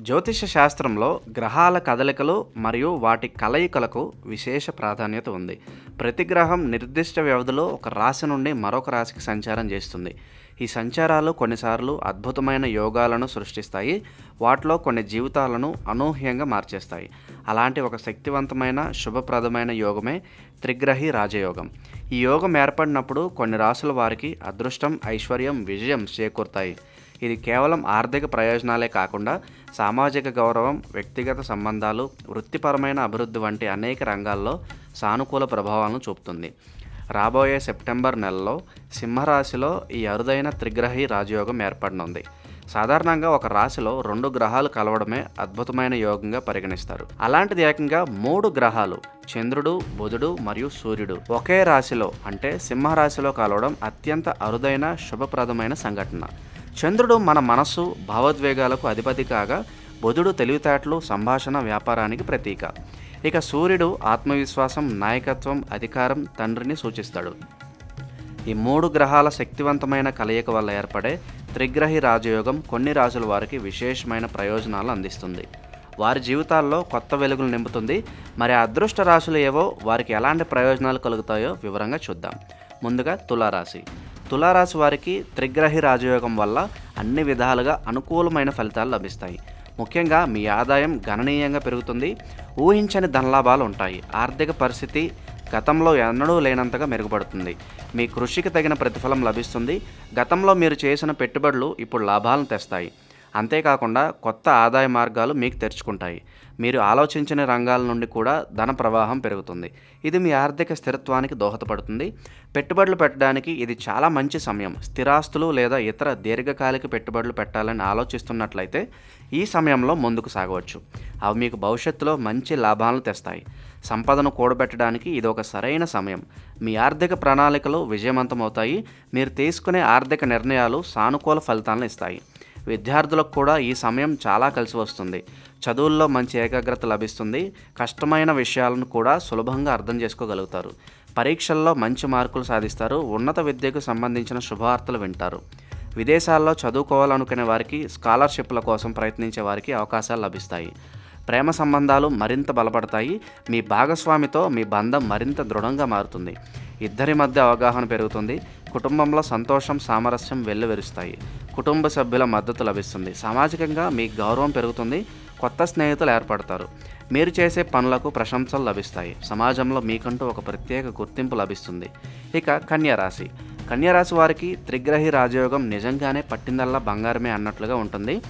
జ్యోతిష శాస్త్రంలో గ్రహాల కదలికలు మరియు వాటి కలయికలకు విశేష ప్రాధాన్యత ఉంది. ప్రతి గ్రహం నిర్దిష్ట వ్యవధిలో ఒక రాశి నుండి మరొక రాశికి సంచారం చేస్తుంది. ఈ సంచారాలు కొన్నిసార్లు అద్భుతమైన యోగాలను సృష్టిస్తాయి. వాటిలో కొన్ని జీవితాలను అనూహ్యంగా మార్చేస్తాయి. అలాంటి ఒక శక్తివంతమైన శుభప్రదమైన యోగమే త్రిగ్రహి రాజయోగం. ఈ యోగం ఏర్పడినప్పుడు కొన్ని రాసుల వారికి అదృష్టం ఐశ్వర్యం విజయం చేకూరుతాయి. ఇది కేవలం ఆర్థిక ప్రయోజనాలే కాకుండా సామాజిక గౌరవం వ్యక్తిగత సంబంధాలు వృత్తిపరమైన అభివృద్ధి వంటి అనేక రంగాల్లో సానుకూల ప్రభావాలను చూపుతుంది. రాబోయే సెప్టెంబర్ నెలలో సింహరాశిలో ఈ అరుదైన త్రిగ్రహి రాజయోగం ఏర్పడనుంది. సాధారణంగా ఒక రాశిలో రెండు గ్రహాలు కలవడమే అద్భుతమైన యోగంగా పరిగణిస్తారు. అలాంటిది ఏకంగా మూడు గ్రహాలు చంద్రుడు బుధుడు మరియు సూర్యుడు ఒకే రాశిలో అంటే సింహరాశిలో కలవడం అత్యంత అరుదైన శుభప్రదమైన సంఘటన. చంద్రుడు మన మనస్సు భావోద్వేగాలకు అధిపతి కాగా బుధుడు తెలివితేటలు సంభాషణ వ్యాపారానికి ప్రతీక. ఇక సూర్యుడు ఆత్మవిశ్వాసం నాయకత్వం అధికారం తండ్రిని సూచిస్తాడు. ఈ మూడు గ్రహాల శక్తివంతమైన కలయిక వల్ల ఏర్పడే త్రిగ్రహి రాజయోగం కొన్ని రాజుల వారికి విశేషమైన ప్రయోజనాలు అందిస్తుంది. వారి జీవితాల్లో కొత్త వెలుగులు నింపుతుంది. మరి అదృష్ట రాశులు ఏవో వారికి ఎలాంటి ప్రయోజనాలు కలుగుతాయో వివరంగా చూద్దాం. ముందుగా తులారాశి. తులారాశి వారికి త్రిగ్రహి రాజయోగం వల్ల అన్ని విధాలుగా అనుకూలమైన ఫలితాలు లభిస్తాయి. ముఖ్యంగా మీ ఆదాయం గణనీయంగా పెరుగుతుంది. ఊహించని ధనలాభాలు ఉంటాయి. ఆర్థిక పరిస్థితి గతంలో ఎన్నడూ లేనంతగా మెరుగుపడుతుంది. మీ కృషికి తగిన ప్రతిఫలం లభిస్తుంది. గతంలో మీరు చేసిన పెట్టుబడులు ఇప్పుడు లాభాలను తెస్తాయి. అంతేకాకుండా కొత్త ఆదాయ మార్గాలు మీకు తెరుచుకుంటాయి. మీరు ఆలోచించిన రంగాల నుండి కూడా ధన ప్రవాహం పెరుగుతుంది. ఇది మీ ఆర్థిక స్థిరత్వానికి దోహదపడుతుంది. పెట్టుబడులు పెట్టడానికి ఇది చాలా మంచి సమయం. స్థిరాస్తులు లేదా ఇతర దీర్ఘకాలిక పెట్టుబడులు పెట్టాలని ఆలోచిస్తున్నట్లయితే ఈ సమయంలో ముందుకు సాగవచ్చు. అవి మీకు భవిష్యత్తులో మంచి లాభాలను తెస్తాయి. సంపదను కూడబెట్టడానికి ఇది ఒక సరైన సమయం. మీ ఆర్థిక ప్రణాళికలు విజయవంతమవుతాయి. మీరు తీసుకునే ఆర్థిక నిర్ణయాలు సానుకూల ఫలితాలను ఇస్తాయి. విద్యార్థులకు కూడా ఈ సమయం చాలా కలిసి వస్తుంది. చదువుల్లో మంచి ఏకాగ్రత లభిస్తుంది. కష్టమైన విషయాలను కూడా సులభంగా అర్థం చేసుకోగలుగుతారు. పరీక్షల్లో మంచి మార్కులు సాధిస్తారు. ఉన్నత విద్యకు సంబంధించిన శుభవార్తలు వింటారు. విదేశాల్లో చదువుకోవాలనుకునే వారికి స్కాలర్షిప్ల కోసం ప్రయత్నించే వారికి అవకాశాలు లభిస్తాయి. ప్రేమ సంబంధాలు మరింత బలపడతాయి. మీ భాగస్వామితో మీ బంధం మరింత దృఢంగా మారుతుంది. ఇద్దరి మధ్య అవగాహన పెరుగుతుంది. కుటుంబంలో సంతోషం సామరస్యం వెల్లువెరుస్తాయి. కుటుంబ సభ్యుల మద్దతు లభిస్తుంది. సామాజికంగా మీ గౌరవం పెరుగుతుంది. కొత్త స్నేహితులు ఏర్పడతారు. మీరు చేసే పనులకు ప్రశంసలు లభిస్తాయి. సమాజంలో మీకంటూ ఒక ప్రత్యేక గుర్తింపు లభిస్తుంది. ఇక కన్యరాశి కన్యరాశి వారికి త్రిగ్రహి రాజయోగం నిజంగానే పట్టిందల్లా బంగారమే అన్నట్లుగా ఉంటుంది.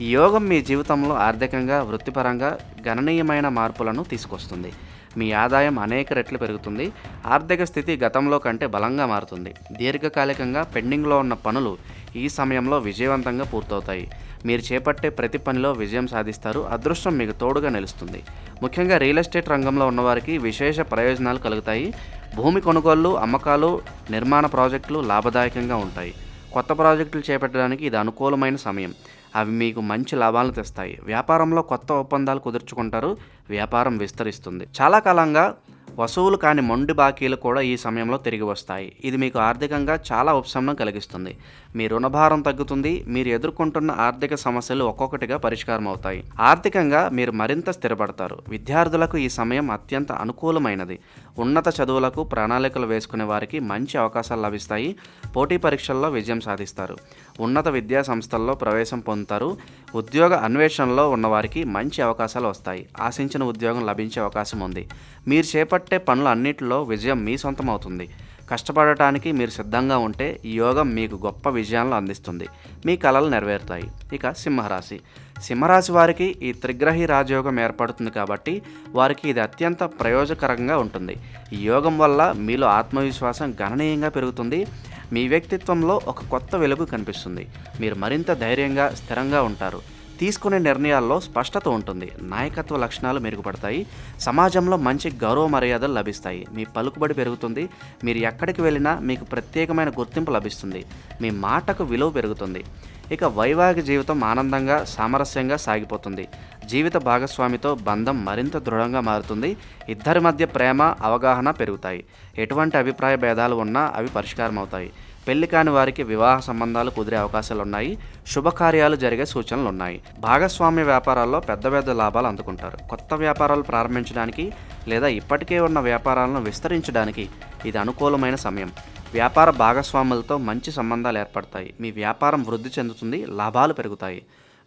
ఈ యోగం మీ జీవితంలో ఆర్థికంగా వృత్తిపరంగా గణనీయమైన మార్పులను తీసుకొస్తుంది. మీ ఆదాయం అనేక రెట్లు పెరుగుతుంది. ఆర్థిక స్థితి గతంలో కంటే బలంగా మారుతుంది. దీర్ఘకాలికంగా పెండింగ్లో ఉన్న పనులు ఈ సమయంలో విజయవంతంగా పూర్తవుతాయి. మీరు చేపట్టే ప్రతి పనిలో విజయం సాధిస్తారు. అదృష్టం మీకు తోడుగా నిలుస్తుంది. ముఖ్యంగా రియల్ ఎస్టేట్ రంగంలో ఉన్నవారికి విశేష ప్రయోజనాలు కలుగుతాయి. భూమి కొనుగోళ్ళు అమ్మకాలు నిర్మాణ ప్రాజెక్టులు లాభదాయకంగా ఉంటాయి. కొత్త ప్రాజెక్టులు చేపట్టడానికి ఇది అనుకూలమైన సమయం. అవి మీకు మంచి లాభాలను తెస్తాయి. వ్యాపారంలో కొత్త ఒప్పందాలు కుదుర్చుకుంటారు వ్యాపారం విస్తరిస్తుంది. చాలా కాలంగా వసూలు కాని మొండి బాకీలు కూడా ఈ సమయంలో తిరిగి వస్తాయి. ఇది మీకు ఆర్థికంగా చాలా ఉపశమనం కలిగిస్తుంది. మీ రుణభారం తగ్గుతుంది మీరు ఎదుర్కొంటున్న ఆర్థిక సమస్యలు ఒక్కొక్కటిగా పరిష్కారం అవుతాయి. ఆర్థికంగా మీరు మరింత స్థిరపడతారు. విద్యార్థులకు ఈ సమయం అత్యంత అనుకూలమైనది. ఉన్నత చదువులకు ప్రణాళికలు వేసుకునే వారికి మంచి అవకాశాలు లభిస్తాయి. పోటీ పరీక్షల్లో విజయం సాధిస్తారు. ఉన్నత విద్యా సంస్థల్లో ప్రవేశం పొందుతారు. ఉద్యోగ అన్వేషణలో ఉన్నవారికి మంచి అవకాశాలు వస్తాయి. ఆశించిన ఉద్యోగం లభించే అవకాశం ఉంది. మీరు చేపట్టే పనులు అన్నిటిలో విజయం మీ సొంతం అవుతుంది కష్టపడటానికి మీరు సిద్ధంగా ఉంటే ఈ యోగం మీకు గొప్ప విజయాలను అందిస్తుంది. మీ కళలు నెరవేరుతాయి. ఇక సింహరాశి. సింహరాశి వారికి ఈ త్రిగ్రహి రాజయోగం ఏర్పడుతుంది కాబట్టి వారికి ఇది అత్యంత ప్రయోజకరంగా ఉంటుంది. ఈ యోగం వల్ల మీలో ఆత్మవిశ్వాసం గణనీయంగా పెరుగుతుంది. మీ వ్యక్తిత్వంలో ఒక కొత్త వెలుగు కనిపిస్తుంది. మీరు మరింత ధైర్యంగా స్థిరంగా ఉంటారు. తీసుకునే నిర్ణయాల్లో స్పష్టత ఉంటుంది. నాయకత్వ లక్షణాలు మెరుగుపడతాయి. సమాజంలో మంచి గౌరవ మర్యాదలు లభిస్తాయి. మీ పలుకుబడి పెరుగుతుంది. మీరు ఎక్కడికి వెళ్ళినా మీకు ప్రత్యేకమైన గుర్తింపు లభిస్తుంది. మీ మాటకు విలువ పెరుగుతుంది. ఇక వైవాహిక జీవితం ఆనందంగా సామరస్యంగా సాగిపోతుంది. జీవిత భాగస్వామితో బంధం మరింత దృఢంగా మారుతుంది. ఇద్దరి మధ్య ప్రేమ అవగాహన పెరుగుతాయి. ఎటువంటి అభిప్రాయ భేదాలు ఉన్నా అవి పరిష్కారం అవుతాయి పెళ్ళి కాని వారికి వివాహ సంబంధాలు కుదిరే అవకాశాలు ఉన్నాయి శుభకార్యాలు జరిగే సూచనలు ఉన్నాయి భాగస్వామ్య వ్యాపారాల్లో పెద్ద పెద్ద లాభాలు అందుకుంటారు. కొత్త వ్యాపారాలు ప్రారంభించడానికి లేదా ఇప్పటికే ఉన్న వ్యాపారాలను విస్తరించడానికి ఇది అనుకూలమైన సమయం. వ్యాపార భాగస్వాములతో మంచి సంబంధాలు ఏర్పడతాయి. మీ వ్యాపారం వృద్ధి చెందుతుంది లాభాలు పెరుగుతాయి.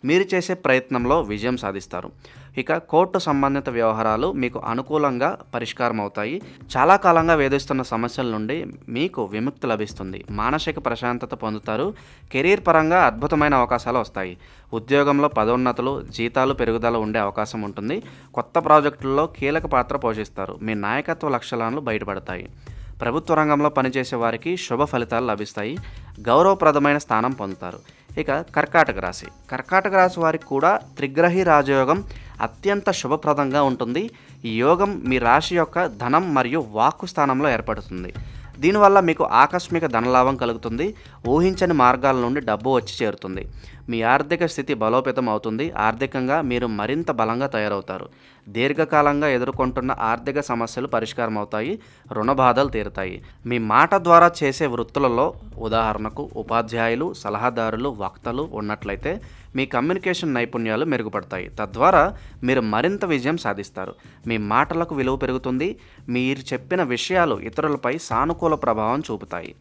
మీరు చేసే ప్రయత్నంలో విజయం సాధిస్తారు. ఇక కోర్టు సంబంధిత వ్యవహారాలు మీకు అనుకూలంగా పరిష్కారం అవుతాయి చాలా కాలంగా వేధిస్తున్న సమస్యల నుండి మీకు విముక్తి లభిస్తుంది. మానసిక ప్రశాంతత పొందుతారు. కెరీర్ పరంగా అద్భుతమైన అవకాశాలు వస్తాయి. ఉద్యోగంలో పదోన్నతులు జీతాలు పెరుగుదల ఉండే అవకాశం ఉంటుంది. కొత్త ప్రాజెక్టుల్లో కీలక పాత్ర పోషిస్తారు. మీ నాయకత్వ లక్షణాలు బయటపడతాయి. ప్రభుత్వ రంగంలో పనిచేసే వారికి శుభ ఫలితాలు లభిస్తాయి. గౌరవప్రదమైన స్థానం పొందుతారు. ఇక కర్కాటక రాశి. కర్కాటక రాశి వారికి కూడా త్రిగ్రహి రాజయోగం అత్యంత శుభప్రదంగా ఉంటుంది. ఈ యోగం మీ రాశి యొక్క ధనం మరియు వాక్కు స్థానంలో ఏర్పడుతుంది. దీనివల్ల మీకు ఆకస్మిక ధనలాభం కలుగుతుంది. ఊహించని మార్గాల నుండి డబ్బు వచ్చి చేరుతుంది. మీ ఆర్థిక స్థితి బలోపేతం అవుతుంది. ఆర్థికంగా మీరు మరింత బలంగా తయారవుతారు. దీర్ఘకాలంగా ఎదుర్కొంటున్న ఆర్థిక సమస్యలు పరిష్కారం అవుతాయి రుణ బాధలు తీరుతాయి. మీ మాట ద్వారా చేసే వృత్తులలో ఉదాహరణకు ఉపాధ్యాయులు సలహాదారులు వక్తలు ఉన్నట్లయితే మీ కమ్యూనికేషన్ నైపుణ్యాలు మెరుగుపడతాయి. తద్వారా మీరు మరింత విజయం సాధిస్తారు. మీ మాటలకు విలువ పెరుగుతుంది. మీరు చెప్పిన విషయాలు ఇతరులపై సానుకూల ప్రభావం చూపుతాయి.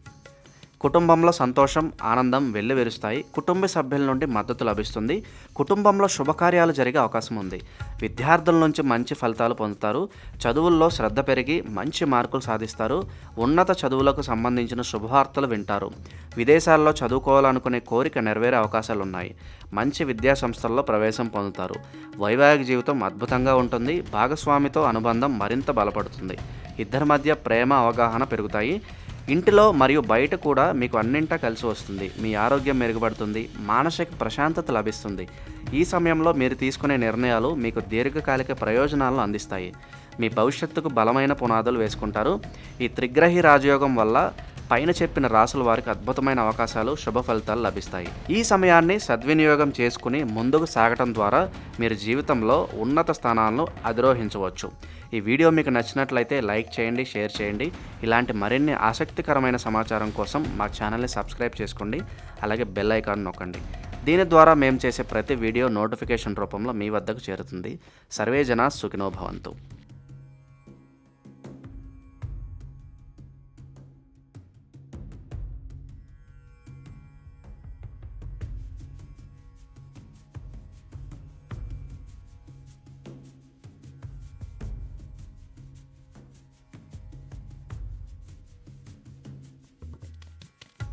కుటుంబంలో సంతోషం ఆనందం వెల్లువెరుస్తాయి. కుటుంబ సభ్యుల నుండి మద్దతు లభిస్తుంది. కుటుంబంలో శుభకార్యాలు జరిగే అవకాశం ఉంది. విద్యార్థుల నుంచి మంచి ఫలితాలు పొందుతారు. చదువుల్లో శ్రద్ధ పెరిగి మంచి మార్కులు సాధిస్తారు. ఉన్నత చదువులకు సంబంధించిన శుభవార్తలు వింటారు. విదేశాల్లో చదువుకోవాలనుకునే కోరిక నెరవేరే అవకాశాలు ఉన్నాయి మంచి విద్యా సంస్థల్లో ప్రవేశం పొందుతారు. వైవాహిక జీవితం అద్భుతంగా ఉంటుంది. భాగస్వామితో అనుబంధం మరింత బలపడుతుంది. ఇద్దరి మధ్య ప్రేమ అవగాహన పెరుగుతాయి. ఇంటిలో మరియు బయట కూడా మీకు అన్నింటా కలిసి వస్తుంది. మీ ఆరోగ్యం మెరుగుపడుతుంది మానసిక ప్రశాంతత లభిస్తుంది. ఈ సమయంలో మీరు తీసుకునే నిర్ణయాలు మీకు దీర్ఘకాలిక ప్రయోజనాలను అందిస్తాయి. మీ భవిష్యత్తుకు బలమైన పునాదులు వేసుకుంటారు. ఈ త్రిగ్రహి రాజయోగం వల్ల పైన చెప్పిన రాసుల వారికి అద్భుతమైన అవకాశాలు శుభ ఫలితాలు లభిస్తాయి. ఈ సమయాన్ని సద్వినియోగం చేసుకుని ముందుకు సాగటం ద్వారా మీరు జీవితంలో ఉన్నత స్థానాలను అధిరోహించవచ్చు. ఈ వీడియో మీకు నచ్చినట్లయితే లైక్ చేయండి షేర్ చేయండి. ఇలాంటి మరిన్ని ఆసక్తికరమైన సమాచారం కోసం మా ఛానల్ని సబ్స్క్రైబ్ చేసుకోండి. అలాగే బెల్ ఐకాన్ నొక్కండి. దీని ద్వారా మేము చేసే ప్రతి వీడియో నోటిఫికేషన్ రూపంలో మీ వద్దకు చేరుతుంది. సర్వేజన సుఖినోభవంతు